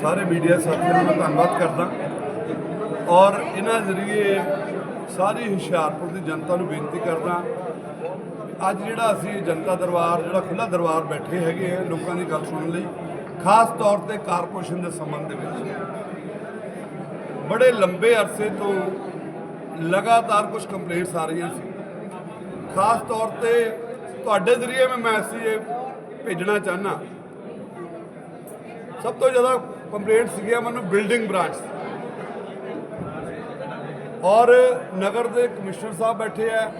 ਸਾਰੇ ਮੀਡੀਆ ਸਾਥੀਆਂ ਦਾ ਮੈਂ ਧੰਨਵਾਦ ਕਰਦਾ। ਔਰ ਇਹਨਾਂ ਜ਼ਰੀਏ ਸਾਰੀ ਹੁਸ਼ਿਆਰਪੁਰ ਦੀ ਜਨਤਾ ਨੂੰ ਬੇਨਤੀ ਕਰਦਾ, ਅੱਜ ਜਿਹੜਾ ਅਸੀਂ ਜਨਤਾ ਦਰਬਾਰ, ਜਿਹੜਾ ਖੁੱਲਾ ਦਰਬਾਰ ਬੈਠੇ ਹੈਗੇ ਆ ਲੋਕਾਂ ਦੀ ਗੱਲ ਸੁਣਨ ਲਈ, ਖਾਸ ਤੌਰ ਤੇ ਕਾਰਪੋਰੇਸ਼ਨ ਦੇ ਸੰਬੰਧ ਦੇ ਵਿੱਚ। ਬੜੇ ਲੰਬੇ ਅਰਸੇ ਤੋਂ ਲਗਾਤਾਰ ਕੁਝ ਕੰਪਲੇਂਟਸ ਆ ਰਹੀਆਂ ਸੀ। ਖਾਸ ਤੌਰ ਤੇ ਤੁਹਾਡੇ ਜ਼ਰੀਏ ਮੈਂ ਮੈਸੇਜ ਭੇਜਣਾ ਚਾਹਨਾ। ਸਭ ਤੋਂ ਜ਼ਿਆਦਾ ਕੰਪਲੇਂਟ ਸੀਗੀਆਂ ਮੈਨੂੰ ਬਿਲਡਿੰਗ ਬ੍ਰਾਂਚ ਔਰ ਨਗਰ ਦੇ ਕਮਿਸ਼ਨਰ ਸਾਹਿਬ ਬੈਠੇ ਆ,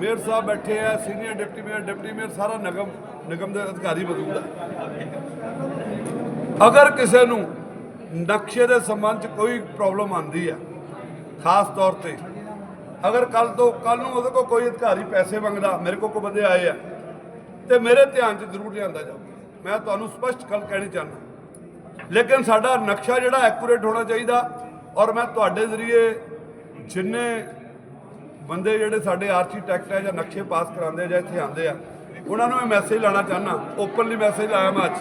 ਮੇਅਰ ਸਾਹਿਬ ਬੈਠੇ ਆ, senior deputy mayor deputy mayor, ਸਾਰਾ ਨਗਮ, ਨਿਗਮ ਦੇ ਅਧਿਕਾਰੀ ਮੌਜੂਦ ਆ। ਅਗਰ ਕਿਸੇ ਨੂੰ ਨਕਸ਼ੇ ਦੇ ਸੰਬੰਧ ਚ ਕੋਈ ਪ੍ਰੋਬਲਮ ਆਂਦੀ ਆ, ਖਾਸ ਤੌਰ ਤੇ, ਅਗਰ ਕੱਲ ਤੋਂ, ਕੱਲ ਨੂੰ ਉਹਦੇ ਕੋਲ ਕੋਈ ਅਧਿਕਾਰੀ ਪੈਸੇ ਮੰਗਦਾ, ਮੇਰੇ ਕੋਲ ਕੋਈ ਬੰਦੇ ਆਏ ਆ, ਤੇ ਮੇਰੇ ਧਿਆਨ 'ਚ ਜ਼ਰੂਰ ਲਿਆਂਦਾ ਜਾਊ ਮੈਂ ਤੁਹਾਨੂੰ ਸਪਸ਼ਟ ਗੱਲ ਕਹਿਣੀ ਚਾਹੁੰਦਾ। ਲੇਕਿਨ ਸਾਡਾ ਨਕਸ਼ਾ ਜਿਹੜਾ ਐਕੂਰੇਟ ਹੋਣਾ ਚਾਹੀਦਾ ਔਰ ਮੈਂ ਤੁਹਾਡੇ ਜ਼ਰੀਏ ਜਿੰਨੇ ਬੰਦੇ ਜਿਹੜੇ ਸਾਡੇ ਆਰਕੀਟੈਕਟ ਹੈ ਜਾਂ ਨਕਸ਼ੇ ਪਾਸ ਕਰਾਉਂਦੇ ਆ ਜਾਂ ਇੱਥੇ ਆਉਂਦੇ ਆ, ਉਹਨਾਂ ਨੂੰ ਮੈਂ ਮੈਸੇਜ ਲਾਣਾ ਚਾਹੁੰਦਾ ਓਪਨਲੀ ਮੈਸੇਜ ਲਾਇਆ ਮੈਂ ਅੱਜ।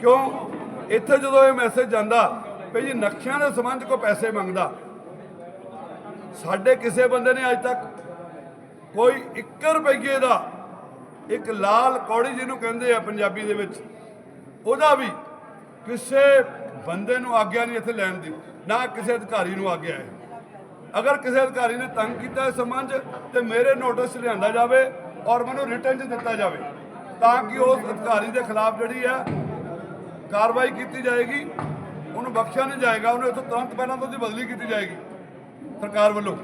ਕਿਉਂ? ਇੱਥੇ ਜਦੋਂ ਇਹ ਮੈਸੇਜ ਜਾਂਦਾ ਵੀ ਜੀ ਨਕਸ਼ਿਆਂ ਦੇ ਸੰਬੰਧ ਕੋ ਪੈਸੇ ਮੰਗਦਾ, ਸਾਡੇ ਕਿਸੇ ਬੰਦੇ ਨੇ ਅੱਜ ਤੱਕ ਕੋਈ 1 ਰੁਪਏ ਦਾ, ਇੱਕ ਲਾਲ ਕੌੜੀ ਜਿਹਨੂੰ ਕਹਿੰਦੇ ਆ ਪੰਜਾਬੀ ਦੇ ਵਿੱਚ ਉਹਦਾ ਵੀ ਕਿਸੇ ਬੰਦੇ ਨੂੰ ਆਗਿਆ ਨਹੀਂ ਇੱਥੇ ਲੈਣ ਦੀ, ਨਾ ਕਿਸੇ ਅਧਿਕਾਰੀ ਨੂੰ ਆਗਿਆ ਹੈ। ਅਗਰ ਕਿਸੇ ਅਧਿਕਾਰੀ ਨੇ ਤੰਗ ਕੀਤਾ ਇਸ ਸੰਬੰਧ 'ਚ, ਤੇ ਮੇਰੇ ਨੋਟਿਸ 'ਚ ਲਿਆਂਦਾ ਜਾਵੇ ਔਰ ਮੈਨੂੰ ਰਿਟਰਨ 'ਚ ਦਿੱਤਾ ਜਾਵੇ, ਤਾਂ ਕਿ ਉਸ ਅਧਿਕਾਰੀ ਦੇ ਖਿਲਾਫ ਜਿਹੜੀ ਆ ਕਾਰਵਾਈ ਕੀਤੀ ਜਾਏਗੀ, ਉਹਨੂੰ ਬਖਸ਼ਿਆ ਨਹੀਂ ਜਾਏਗਾ, ਉਹਨੂੰ ਇੱਥੋਂ ਤੁਰੰਤ ਪਹਿਲਾਂ ਤੋਂ ਉਹਦੀ ਬਦਲੀ ਕੀਤੀ ਜਾਏਗੀ ਸਰਕਾਰ ਵੱਲੋਂ।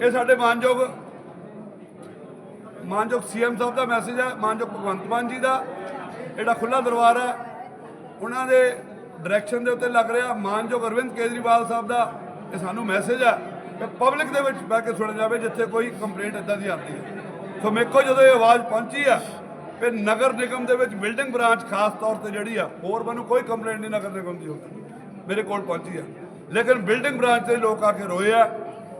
ਇਹ ਸਾਡੇ ਮਾਨਯੋਗ ਮਾਨਯੋਗ ਸੀਐਮ ਸਾਹਿਬ ਦਾ ਮੈਸੇਜ ਹੈ, ਮਾਨਯੋਗ ਭਗਵੰਤ ਮਾਨ ਜੀ ਦਾ। ਜਿਹੜਾ ਖੁੱਲਾ ਦਰਬਾਰ ਹੈ। ਉਹਨਾਂ ਦੇ ਡਾਇਰੈਕਸ਼ਨ ਦੇ ਉੱਤੇ ਲੱਗ ਰਿਹਾ ਮਾਨਯੋਗ ਅਰਵਿੰਦ ਕੇਜਰੀਵਾਲ ਸਾਹਿਬ ਦਾ। ਇਹ ਸਾਨੂੰ ਮੈਸੇਜ ਹੈ ਕਿ ਪਬਲਿਕ ਦੇ ਵਿੱਚ ਬਹਿ ਕੇ ਸੁਣਿਆ ਜਾਵੇ, ਜਿੱਥੇ ਕੋਈ ਕੰਪਲੇਂਟ ਇਦਾਂ ਦੀ ਆਉਂਦੀ ਹੈ। ਸੋ ਮੇਰੇ ਕੋਲ ਜਦੋਂ ਇਹ ਆਵਾਜ਼ ਪਹੁੰਚੀ ਆ ਫਿਰ ਨਗਰ ਨਿਗਮ ਦੇ ਵਿੱਚ ਬਿਲਡਿੰਗ ਬ੍ਰਾਂਚ ਖਾਸ ਤੌਰ ਤੇ ਜਿਹੜੀ ਆ, ਹੋਰ ਮੈਨੂੰ ਕੋਈ ਕੰਪਲੇਂਟ ਨਹੀਂ ਨਗਰ ਨਿਗਮ ਦੀ ਹੁੰਦੀ। ਮੇਰੇ ਕੋਲ ਪਹੁੰਚੀ ਆ ਲੇਕਿਨ ਬਿਲਡਿੰਗ ਬ੍ਰਾਂਚ ਦੇ ਲੋਕ ਆ ਕੇ ਰੋਏ ਆ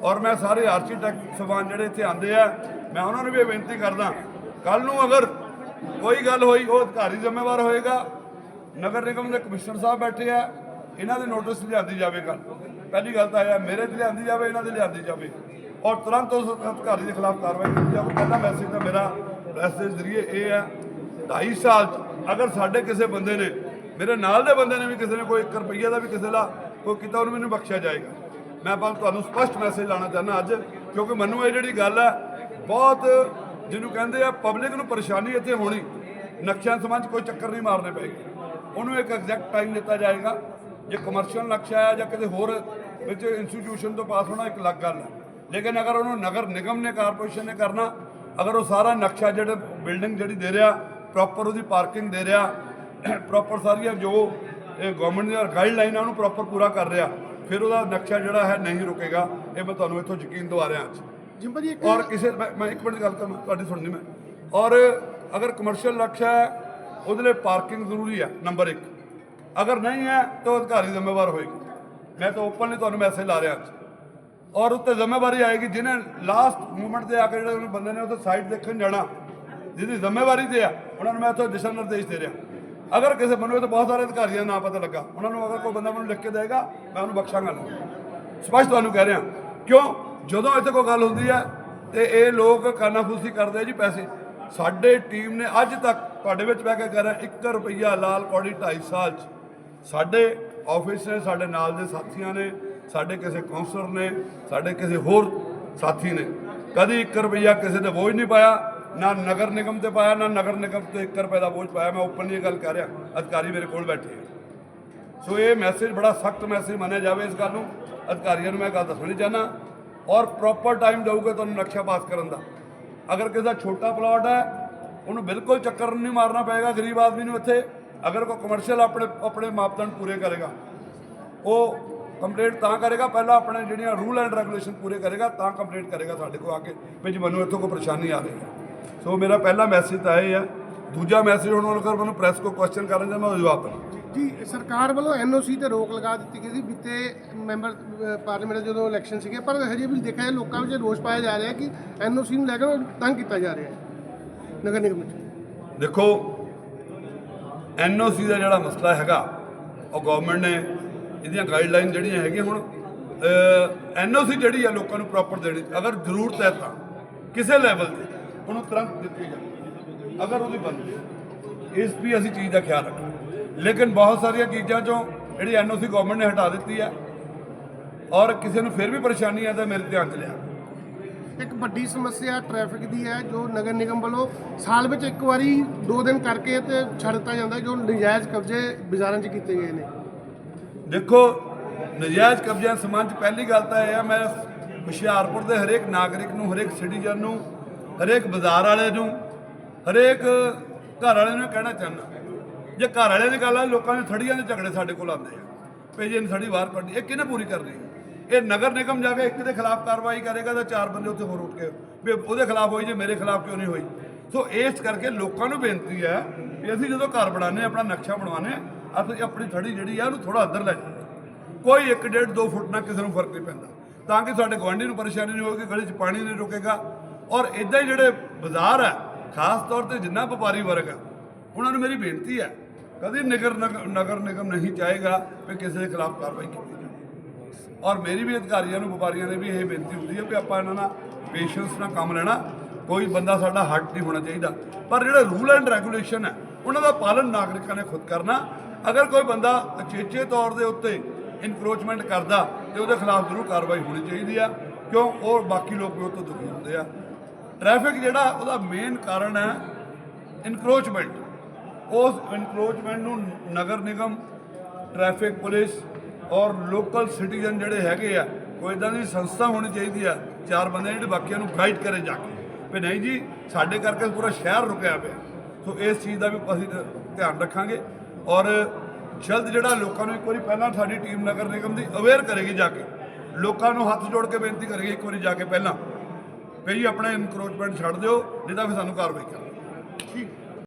ਔਰ ਮੈਂ ਸਾਰੇ ਆਰਕੀਟੈਕਟ ਸਵਾਨ ਜਿਹੜੇ ਇੱਥੇ ਆਂਦੇ ਆ, ਮੈਂ ਉਹਨਾਂ ਨੂੰ ਵੀ ਇਹ ਬੇਨਤੀ ਕਰਦਾ ਕੱਲ ਨੂੰ ਅਗਰ ਕੋਈ ਗੱਲ ਹੋਈ, ਉਹ ਅਧਿਕਾਰੀ ਜ਼ਿੰਮੇਵਾਰ ਹੋਏਗਾ। ਨਗਰ ਨਿਗਮ ਦੇ ਕਮਿਸ਼ਨਰ ਸਾਹਿਬ ਬੈਠੇ ਆ, ਇਹਨਾਂ ਦੇ ਨੋਟਿਸ ਲਿਆਂਦੀ ਜਾਵੇ ਗੱਲ ਪਹਿਲੀ ਗੱਲ ਤਾਂ ਇਹ ਆ, ਮੇਰੇ ਤੇ ਲਿਆਂਦੀ ਜਾਵੇ, ਇਹਨਾਂ ਦੇ ਲਿਆਂਦੀ ਜਾਵੇ। ਔਰ ਤੁਰੰਤ ਉਸ ਅਧਿਕਾਰੀ ਦੇ ਖਿਲਾਫ ਕਾਰਵਾਈ ਕੀਤੀ ਜਾਵੇ। ਪਹਿਲਾ ਮੈਸੇਜ ਤਾਂ ਮੇਰਾ ਪ੍ਰੈਸ ਦੇ ਜ਼ਰੀਏ ਇਹ ਹੈ 2.5 ਸਾਲ 'ਚ ਅਗਰ ਸਾਡੇ ਕਿਸੇ ਬੰਦੇ ਨੇ, ਮੇਰੇ ਨਾਲ ਦੇ ਬੰਦੇ ਨੇ ਵੀ ਕਿਸੇ ਨੇ ਕੋਈ 1 ਰੁਪਈਆ ਦਾ ਵੀ ਕਿਸੇ ਦਾ ਕੋਈ ਕੀਤਾ, ਉਹਨੂੰ ਮੈਨੂੰ ਬਖਸ਼ਿਆ ਜਾਏਗਾ। ਮੈਂ ਬਸ ਤੁਹਾਨੂੰ ਸਪਸ਼ਟ ਮੈਸੇਜ ਲਾਣਾ ਚਾਹੁੰਦਾ ਅੱਜ, ਕਿਉਂਕਿ ਮੈਨੂੰ ਇਹ ਜਿਹੜੀ ਗੱਲ ਹੈ ਬਹੁਤ ਜਿਹਨੂੰ ਕਹਿੰਦੇ ਆ ਪਬਲਿਕ ਨੂੰ ਪਰੇਸ਼ਾਨੀ ਇੱਥੇ ਹੋਣੀ, ਨਕਸ਼ਿਆਂ ਸੰਬੰਧ ਕੋਈ ਚੱਕਰ ਨਹੀਂ ਮਾਰਨੇ ਪਏਗੇ। ਉਹਨੂੰ ਇੱਕ ਐਗਜ਼ੈਕਟ ਟਾਈਮ ਦਿੱਤਾ ਜਾਏਗਾ। ਜੇ ਕਮਰਸ਼ੀਅਲ ਨਕਸ਼ਾ ਆ ਜਾਂ ਕਿਤੇ ਹੋਰ ਵਿੱਚ ਇੰਸਟੀਟਿਊਸ਼ਨ ਤੋਂ ਪਾਸ ਹੋਣਾ, ਇੱਕ ਅਲੱਗ ਗੱਲ ਹੈ ਲੇਕਿਨ ਅਗਰ ਉਹਨੂੰ ਨਗਰ ਨਿਗਮ ਨੇ ਕਾਰਪੋਰੇਸ਼ਨ ਨੇ ਕਰਨਾ, ਅਗਰ ਉਹ ਸਾਰਾ ਨਕਸ਼ਾ ਜਿਹੜਾ ਬਿਲਡਿੰਗ ਜਿਹੜੀ ਦੇ ਰਿਹਾ ਪ੍ਰੋਪਰ ਉਹਦੀ ਪਾਰਕਿੰਗ ਦੇ ਰਿਹਾ ਪ੍ਰੋਪਰ ਸਾਰੀਆਂ ਜੋ, ਇਹ ਗਵਰਨਮੈਂਟ ਦੀਆਂ ਗਾਈਡਲਾਈਨਾਂ ਉਹਨੂੰ ਪ੍ਰੋਪਰ ਪੂਰਾ ਕਰ ਰਿਹਾ, ਫਿਰ ਉਹਦਾ ਨਕਸ਼ਾ ਜਿਹੜਾ ਹੈ ਨਹੀਂ ਰੁਕੇਗਾ। ਇਹ ਮੈਂ ਤੁਹਾਨੂੰ ਇੱਥੋਂ ਯਕੀਨ ਦਵਾ ਰਿਹਾ ਅੱਜ। ਜਿੰਪਾ ਜੀ ਇੱਕ ਔਰ ਕਿਸੇ ਮੈਂ ਮੈਂ ਇੱਕ ਮਿੰਟ ਦੀ ਗੱਲ ਕਰਾਂ ਤੁਹਾਡੀ ਸੁਣਨੀ ਮੈਂ। ਔਰ ਅਗਰ ਕਮਰਸ਼ੀਅਲ ਲਕਸ਼ ਹੈ, ਉਹਦੇ ਲਈ ਪਾਰਕਿੰਗ ਜ਼ਰੂਰੀ ਹੈ ਨੰਬਰ 1 ਅਗਰ ਨਹੀਂ ਹੈ, ਤਾਂ ਉਹ ਅਧਿਕਾਰੀ ਜ਼ਿੰਮੇਵਾਰ ਹੋਏਗੀ। ਮੈਂ ਤਾਂ ਓਪਨਲੀ ਤੁਹਾਨੂੰ ਮੈਸੇਜ ਲਾ ਰਿਹਾ ਅੱਜ। ਔਰ ਉੱਤੇ ਜ਼ਿੰਮੇਵਾਰੀ ਆਏਗੀ, ਜਿਹਨੇ ਲਾਸਟ ਮੂਮੈਂਟ ਤੇ ਆ ਕੇ ਜਿਹੜੇ ਉਹਨੂੰ ਬੰਦੇ ਨੇ ਉੱਥੇ ਸਾਈਡ ਦੇਖਣ ਜਾਣਾ, ਜਿਹਦੀ ਜ਼ਿੰਮੇਵਾਰੀ ਤੇ ਆ, ਉਹਨਾਂ ਨੂੰ ਮੈਂ ਉੱਥੇ ਦਿਸ਼ਾ ਨਿਰਦੇਸ਼ ਦੇ ਰਿਹਾ। ਅਗਰ ਕਿਸੇ ਬੰਦੇ ਤਾਂ ਬਹੁਤ ਸਾਰੇ ਅਧਿਕਾਰੀਆਂ ਦਾ ਨਾਂ ਪਤਾ ਲੱਗਾ। ਉਹਨਾਂ ਨੂੰ ਅਗਰ ਕੋਈ ਬੰਦਾ ਮੈਨੂੰ ਲਿਖ ਕੇ ਦੇਗਾ ਮੈਂ ਉਹਨੂੰ ਬਖਸ਼ਾਂਗਾ ਨਹੀਂ ਸਪਸ਼ਟ ਤੁਹਾਨੂੰ ਕਹਿ ਰਿਹਾ। ਕਿਉਂ? ਜਦੋਂ ਇੱਥੇ ਕੋਈ ਗੱਲ ਹੁੰਦੀ ਹੈ ਤੇ ਇਹ ਲੋਕ ਕਾਨਾਫੂਸੀ ਕਰਦੇ ਆ ਜੀ ਪੈਸੇ। ਸਾਡੇ ਟੀਮ ਨੇ ਅੱਜ ਤੱਕ ਤੁਹਾਡੇ ਵਿੱਚ ਬਹਿ ਕੇ ਕਹਿ ਰਿਹਾ 1 ਰੁਪਈਆ ਲਾਲ ਕੌੜੀ 2.5 ਸਾਲ ਚ। ਸਾਡੇ ਆਫਿਸ ਨੇ, ਸਾਡੇ ਨਾਲ ਦੇ ਸਾਥੀਆਂ ਨੇ, ਸਾਡੇ ਕਿਸੇ ਕਾਉਂਸਲਰ ਨੇ, ਸਾਡੇ ਕਿਸੇ ਹੋਰ ਸਾਥੀ ਨੇ। ਕਦੀ 1 ਰੁਪਈਆ ਕਿਸੇ ਤੇ ਬੋਝ ਨਹੀਂ ਪਾਇਆ, ਨਾ ਨਗਰ ਨਿਗਮ ਤੇ ਪਾਇਆ, ਨਾ ਨਗਰ ਨਿਗਮ ਤੇ 1 ਰੁਪਏ ਦਾ ਬੋਝ ਪਾਇਆ। ਮੈਂ ਓਪਨਲੀ ਇਹ ਗੱਲ ਕਰ ਰਿਹਾ, ਅਧਿਕਾਰੀ ਮੇਰੇ ਕੋਲ ਬੈਠੇ ਸੋ ਇਹ ਮੈਸੇਜ ਬੜਾ ਸਖਤ ਮੈਸੇਜ ਮੰਨਿਆ ਜਾਵੇ ਇਸ ਗੱਲ ਨੂੰ। ਅਧਿਕਾਰੀਆਂ ਨੂੰ ਮੈਂ ਗੱਲ ਦੱਸਣੀ ਚਾਹਨਾ ਔਰ ਪ੍ਰੋਪਰ ਟਾਈਮ ਦਊਗਾ ਤੁਹਾਨੂੰ ਨਕਸ਼ਾ ਪਾਸ ਕਰਨ ਦਾ। ਅਗਰ ਕਿਸੇ ਦਾ ਛੋਟਾ ਪਲਾਟ ਹੈ, ਉਹਨੂੰ ਬਿਲਕੁਲ ਚੱਕਰ ਨਹੀਂ ਮਾਰਨਾ ਪਏਗਾ ਗਰੀਬ ਆਦਮੀ ਨੂੰ ਇੱਥੇ। ਅਗਰ ਕੋਈ ਕਮਰਸ਼ੀਅਲ ਆਪਣੇ ਆਪਣੇ ਮਾਪਦੰਡ ਪੂਰੇ ਕਰੇਗਾ, ਉਹ ਕੰਪਲੇਂਟ ਤਾਂ ਕਰੇਗਾ, ਪਹਿਲਾਂ ਆਪਣੇ ਜਿਹੜੀਆਂ ਰੂਲ ਐਂਡ ਰੈਗੂਲੇਸ਼ਨ ਪੂਰੇ ਕਰੇਗਾ, ਤਾਂ ਕੰਪਲੇਂਟ ਕਰੇਗਾ ਸਾਡੇ ਕੋਲ ਆ ਕੇ ਵੀ ਜੀ ਮੈਨੂੰ ਇੱਥੋਂ ਕੋਈ ਪਰੇਸ਼ਾਨੀ ਆ ਰਹੀ ਹੈ। ਸੋ ਮੇਰਾ ਪਹਿਲਾ ਮੈਸੇਜ ਤਾਂ ਇਹ ਹੈ। ਦੂਜਾ ਮੈਸੇਜ ਹੁਣ ਅਗਰ ਮੈਨੂੰ ਪ੍ਰੈਸ ਕੋ ਕੁਐਸਚਨ ਕਰਨ ਜਾਂ ਮੈਂ ਉਹਦਾ ਜਵਾਬ ਦੇਣਾ ਜੀ, ਸਰਕਾਰ ਵੱਲੋਂ ਐਨਓਸੀ ਤੇ ਰੋਕ ਲਗਾ ਦਿੱਤੀ ਗਈ ਸੀ, ਬੀਤੇ ਮੈਂਬਰ ਪਾਰਲੀਮੈਂਟ ਜਦੋਂ ਇਲੈਕਸ਼ਨ ਸੀਗੇ, ਪਰ ਹਜੇ ਵੀ ਦੇਖਿਆ ਲੋਕਾਂ ਵਿੱਚ ਰੋਸ ਪਾਇਆ ਜਾ ਰਿਹਾ ਕਿ ਐਨਓਸੀ ਨੂੰ ਲੈ ਕੇ ਤੰਗ ਕੀਤਾ ਜਾ ਰਿਹਾ ਹੈ। ਨਗਰ ਨਿਗਮ ਵਿੱਚ। ਦੇਖੋ, ਐਨਓਸੀ ਦਾ ਜਿਹੜਾ ਮਸਲਾ ਹੈਗਾ, ਉਹ ਗਵਰਨਮੈਂਟ ਨੇ ਇਹਦੀਆਂ ਗਾਈਡਲਾਈਨ ਜਿਹੜੀਆਂ ਹੈਗੀਆਂ ਹੁਣ ਐਨਓਸੀ ਜਿਹੜੀ ਆ ਲੋਕਾਂ ਨੂੰ ਪ੍ਰੋਪਰ ਦੇਣੀ, ਅਗਰ ਜ਼ਰੂਰਤ ਹੈ ਤਾਂ, ਕਿਸੇ ਲੈਵਲ ਤੇ, ਉਹਨੂੰ ਤੁਰੰਤ ਦਿੱਤੀ ਜਾਵੇ। ਅਗਰ ਉਹਦੀ ਬਣਦੀ ਇਸ ਵੀ ਅਸੀਂ ਚੀਜ਼ ਦਾ ਖਿਆਲ ਰੱਖਾਂਗੇ ਲੇਕਿਨ ਬਹੁਤ ਸਾਰੀਆਂ ਚੀਜ਼ਾਂ ਚੋਂ ਜਿਹੜੀ ਐਨਓਸੀ ਗਵਰਨਮੈਂਟ ਨੇ ਹਟਾ ਦਿੱਤੀ ਹੈ ਔਰ ਕਿਸੇ ਨੂੰ ਫਿਰ ਵੀ ਪਰੇਸ਼ਾਨੀ ਤਾਂ ਮੇਰੇ ਧਿਆਨ ਚ ਲਿਆ। ਇੱਕ ਵੱਡੀ ਸਮੱਸਿਆ ਟ੍ਰੈਫਿਕ ਦੀ ਹੈ ਜੋ ਨਗਰ ਨਿਗਮ ਵੱਲੋਂ ਸਾਲ ਵਿੱਚ ਇੱਕ ਵਾਰੀ ਦੋ ਦਿਨ ਕਰਕੇ ਤੇ ਛੱਡ ਦਿੱਤਾ ਜਾਂਦਾ ਜੋ ਨਜਾਇਜ਼ ਕਬਜ਼ੇ ਬਾਜ਼ਾਰਾਂ 'ਚ ਕੀਤੇ ਗਏ ਨੇ। ਦੇਖੋ ਨਜਾਇਜ਼ ਕਬਜ਼ਿਆਂ ਸੰਬੰਧ 'ਚ ਪਹਿਲੀ ਗੱਲ ਤਾਂ ਇਹ ਆ ਮੈਂ ਹੁਸ਼ਿਆਰਪੁਰ ਦੇ ਹਰੇਕ ਨਾਗਰਿਕ ਨੂੰ ਹਰੇਕ ਸਿਟੀਜ਼ਨ ਨੂੰ ਹਰੇਕ ਬਾਜ਼ਾਰ ਵਾਲੇ ਨੂੰ ਹਰੇਕ ਘਰ ਵਾਲੇ ਨੂੰ ਕਹਿਣਾ ਚਾਹੁੰਦਾ। ਜੇ ਘਰ ਵਾਲਿਆਂ ਦੀ ਗੱਲ ਆ, ਲੋਕਾਂ ਦੇ ਥੜੀਆਂ ਦੇ ਝਗੜੇ ਸਾਡੇ ਕੋਲ ਆਉਂਦੇ ਆ। ਵੀ ਜੇ ਥੜੀ ਬਾਹਰ ਕੱਢੀ, ਇਹ ਕਿਹਨੇ ਪੂਰੀ ਕਰਨੀ? ਇਹ ਨਗਰ ਨਿਗਮ ਜਾ ਕੇ ਇੱਕ ਦੇ ਖਿਲਾਫ ਕਾਰਵਾਈ ਕਰੇਗਾ ਤਾਂ ਚਾਰ ਬੰਦੇ ਉੱਥੇ ਹੋਰ ਉੱਠ ਕੇ, ਵੀ ਉਹਦੇ ਖਿਲਾਫ ਹੋਈ ਜੇ, ਮੇਰੇ ਖਿਲਾਫ ਕਿਉਂ ਨਹੀਂ ਹੋਈ? ਸੋ ਇਸ ਕਰਕੇ ਲੋਕਾਂ ਨੂੰ ਬੇਨਤੀ ਹੈ ਵੀ ਅਸੀਂ ਜਦੋਂ ਘਰ ਬਣਾਉਂਦੇ ਆਪਣਾ ਨਕਸ਼ਾ ਬਣਵਾਉਂਦੇ ਆ ਅਸੀਂ ਆਪਣੀ ਥੜੀ ਜਿਹੜੀ ਆ, ਉਹਨੂੰ ਥੋੜਾ ਅੰਦਰ ਲੈ ਜਾਈਏ। ਕੋਈ 1.5 2 ਫੁੱਟ ਨਾਲ ਕਿਸੇ ਨੂੰ ਫ਼ਰਕ ਨਹੀਂ ਪੈਂਦਾ। ਤਾਂ ਕਿ ਸਾਡੇ ਗਵਾਂਢੀ ਨੂੰ ਪਰੇਸ਼ਾਨੀ ਨਹੀਂ ਹੋਵੇਗੀ ਗਲੀ 'ਚ ਪਾਣੀ ਨਹੀਂ ਰੁਕੇਗਾ। ਔਰ ਇਦਾਂ ਹੀ ਜਿਹੜੇ ਬਾਜ਼ਾਰ ਹੈ ਖਾਸ ਤੌਰ ਤੇ ਜਿੰਨਾ ਵਪਾਰੀ ਵਰਗ ਹੈ ਉਹਨਾਂ ਨੂੰ ਮੇਰੀ ਬੇਨਤੀ ਹੈ ਕਦੇ ਨਗਰ ਨਗ- ਨਗਰ ਨਿਗਮ ਨਹੀਂ ਚਾਹੇਗਾ ਕਿ ਕਿਸੇ ਦੇ ਖਿਲਾਫ ਕਾਰਵਾਈ ਕੀਤੀ ਜਾਵੇ। ਔਰ ਮੇਰੀ ਵੀ ਅਧਿਕਾਰੀਆਂ ਨੂੰ, ਵਪਾਰੀਆਂ ਨੇ ਵੀ ਇਹ ਬੇਨਤੀ ਹੁੰਦੀ ਹੈ ਕਿ ਆਪਾਂ ਇਹਨਾਂ ਨਾਲ ਪੇਸ਼ੈਂਸ ਨਾਲ ਕੰਮ ਲੈਣਾ। ਕੋਈ ਬੰਦਾ ਸਾਡਾ ਹੱਟ ਨਹੀਂ ਹੋਣਾ ਚਾਹੀਦਾ। ਪਰ ਜਿਹੜਾ ਰੂਲ ਐਂਡ ਰੈਗੂਲੇਸ਼ਨ ਹੈ, ਉਹਨਾਂ ਦਾ ਪਾਲਣ ਨਾਗਰਿਕਾਂ ਨੇ ਖੁਦ ਕਰਨਾ। ਅਗਰ ਕੋਈ ਬੰਦਾ ਅਚੇਚੇ ਤੌਰ ਦੇ ਉੱਤੇ ਇਨਕਰੋਚਮੈਂਟ ਕਰਦਾ, ਤੇ ਉਹਦੇ ਖਿਲਾਫ ਜ਼ਰੂਰ ਕਾਰਵਾਈ ਹੋਣੀ ਚਾਹੀਦੀ ਆ, ਕਿਉਂ? ਉਹ ਬਾਕੀ ਲੋਕ ਵੀ ਉਹ ਤੋਂ ਦੁਖੀ ਹੁੰਦੇ ਆ। ਟ੍ਰੈਫਿਕ ਜਿਹੜਾ, ਉਹਦਾ ਮੇਨ ਕਾਰਨ ਹੈ ਇਨਕਰੋਚਮੈਂਟ ਉਸ ਇਨਕਰੋਚਮੈਂਟ ਨੂੰ ਨਗਰ ਨਿਗਮ ਟ੍ਰੈਫਿਕ ਪੁਲਿਸ ਔਰ ਲੋਕਲ ਸਿਟੀਜ਼ਨ ਜਿਹੜੇ ਹੈਗੇ ਆ, ਕੋਈ ਇਦਾਂ ਦੀ ਸੰਸਥਾ ਹੋਣੀ ਚਾਹੀਦੀ ਆ, ਚਾਰ ਬੰਦੇ ਜਿਹੜੇ ਬਾਕੀਆਂ ਨੂੰ ਗਾਈਡ ਕਰੇ ਜਾ ਕੇ। ਵੀ ਨਹੀਂ ਜੀ, ਸਾਡੇ ਕਰਕੇ ਪੂਰਾ ਸ਼ਹਿਰ ਰੁਕਿਆ ਪਿਆ। ਸੋ ਇਸ ਚੀਜ਼ ਦਾ ਵੀ ਅਸੀਂ ਧਿਆਨ ਰੱਖਾਂਗੇ ਔਰ ਜਲਦ ਜਿਹੜਾ ਲੋਕਾਂ ਨੂੰ ਇੱਕ ਵਾਰੀ ਪਹਿਲਾਂ ਸਾਡੀ ਟੀਮ ਨਗਰ ਨਿਗਮ ਦੀ ਅਵੇਅਰ ਕਰੇਗੀ ਜਾ ਕੇ। ਲੋਕਾਂ ਨੂੰ ਹੱਥ ਜੋੜ ਕੇ ਬੇਨਤੀ ਕਰੇਗੀ ਇੱਕ ਵਾਰੀ ਜਾ ਕੇ ਪਹਿਲਾਂ। ਵੀ ਆਪਣਾ ਇਨਕਰੋਚਮੈਂਟ ਛੱਡ ਦਿਓ, ਨਹੀਂ ਤਾਂ ਫਿਰ ਸਾਨੂੰ ਕਾਰਵਾਈ ਕਰਨੀ ਠੀਕ।